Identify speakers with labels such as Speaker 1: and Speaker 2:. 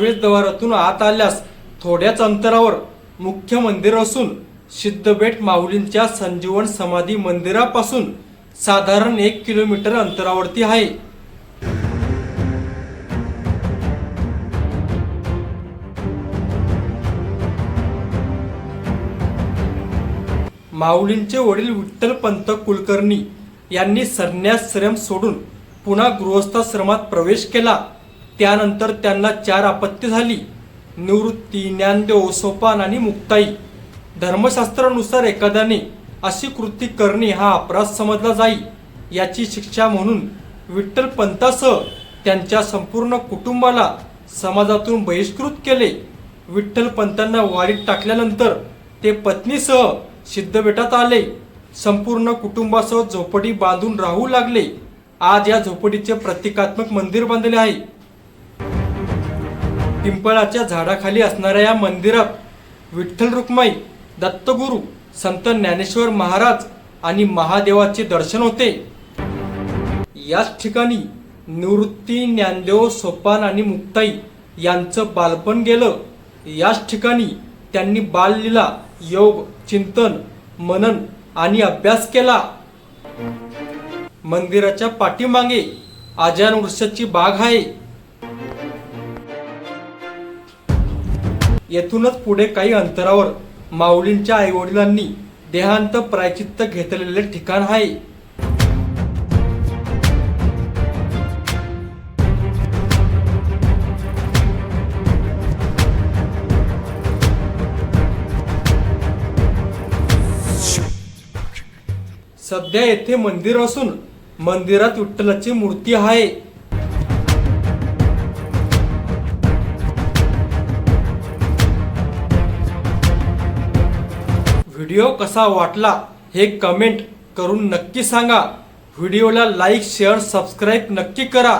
Speaker 1: प्रवेशद्वारातून आत आल्यास थोड्याच अंतरावर मुख्य मंदिर असून सिद्धबेट माऊलींच्या संजीवन समाधी मंदिरापासून साधारण एक किलोमीटर अंतरावरती आहे. माऊलींचे वडील विठ्ठल पंत कुलकर्णी यांनी संन्यासाश्रम सोडून पुन्हा गृहस्थाश्रमात प्रवेश केला. त्यानंतर त्यांना चार अपत्य झाली. निवृत्ती ज्ञानदेव सोपान आणि मुक्ताई. धर्मशास्त्रानुसार एखाद्याने अशी कृती करणे हा अपराध समजला जाई. याची शिक्षा म्हणून विठ्ठल पंतासह त्यांच्या संपूर्ण कुटुंबाला समाजातून बहिष्कृत केले. विठ्ठल पंतांना वाडीत टाकल्यानंतर ते पत्नीसह सिद्धबेटात आले. संपूर्ण कुटुंबासह झोपडी बांधून राहू लागले. आज या झोपडीचे प्रतिकात्मक मंदिर बांधले आहे. पिंपळाच्या झाडाखाली असणाऱ्या या मंदिरात विठ्ठल रुक्माई दत्तगुरू संत ज्ञानेश्वर महाराज आणि महादेवाचे दर्शन होते. याच ठिकाणी निवृत्ती ज्ञानदेव सोपान आणि मुक्ताई यांचं बालपण गेलं. याच ठिकाणी त्यांनी बाललीला योग चिंतन मनन आणि अभ्यास केला. मंदिराच्या पाठीमागे आजान वृक्षाची बाग आहे. येथूनच पुढे काही अंतरावर माऊलींच्या आईवडिलांनी देहांत प्रायचित्त घेतलेले ठिकाण आहे. सध्या येथे मंदिर असून मंदिरात विठ्ठलाची मूर्ती आहे. व्हिडिओ कसा वाटला हे कमेंट करून नक्की सांगा. व्हिडिओला लाईक शेअर सबस्क्राईब नक्की करा.